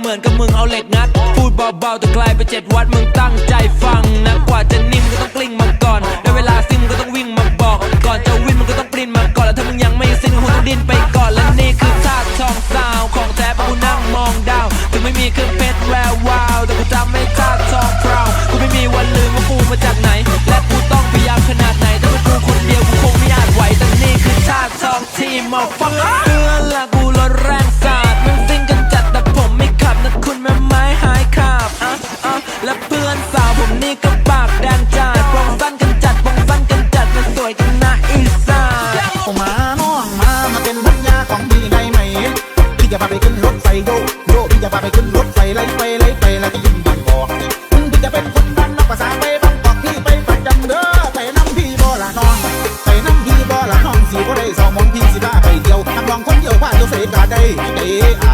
เหมือนกับมึงเอาเหล็กงัด พูดเบาๆแต่ไกลไปเจ็ดวัดมึงตั้งใจฟังนะกว่าจะนิ่มก็ต้องกลิ้งมาก่อนได้เวลาซิมงก็ต้องวิ่งมาบอก ก่อนจะวิ่งมันก็ต้องปรินมาก่อนแล้วถ้ามึงยังไม่สิ้นก็คงต้องดิ้นไปก่อนและนี่คือท่าทองสาวของแท้เพราะกูนั่งมองดาวถึงไม่มีเครื่องเพชรแวววาวแต่กูจำไม่ท่าทองพราวกูไม่มีวันลืมว่ากูมาจากไหน และกูต้องพยายามขนาดไหนถ้าเป็นกูคนเดียวกูคงไม่อาจไหวแต่นี่คือท่าทองที่มาฟัง มนี่ก็ปากแดงจัดวงสั้นกันจัดวงสั้นกันจัดมันสวยกันนะอีสานเอามาน้องมา มาเป็นพันยาของพี่ได้ไหมพี่จะพาไปขึ้นรถไฟโยโยพี่จะพาไปขึ้นรถไฟไล่ไปไล่ไปแล้วก็ยิงบางกอกพี่จะเป็นคนบ้านนอกภาษาไปบางกอกพี่ไปประจำเด้อไปน้ำพี่บ่ละน้อง ไปน้ำพี่บ่ละน้องสิบ่ได้สองมองพี่สิบ้าไปเดียวทำลองคนเดียวว่าเดียวเสกาได้เด้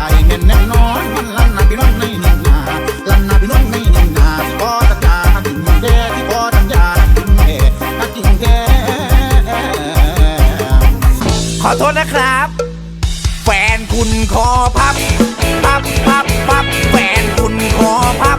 โทษนะครับ แฟนคุณคอพับ พับ พับ พับ แฟนคุณคอพับ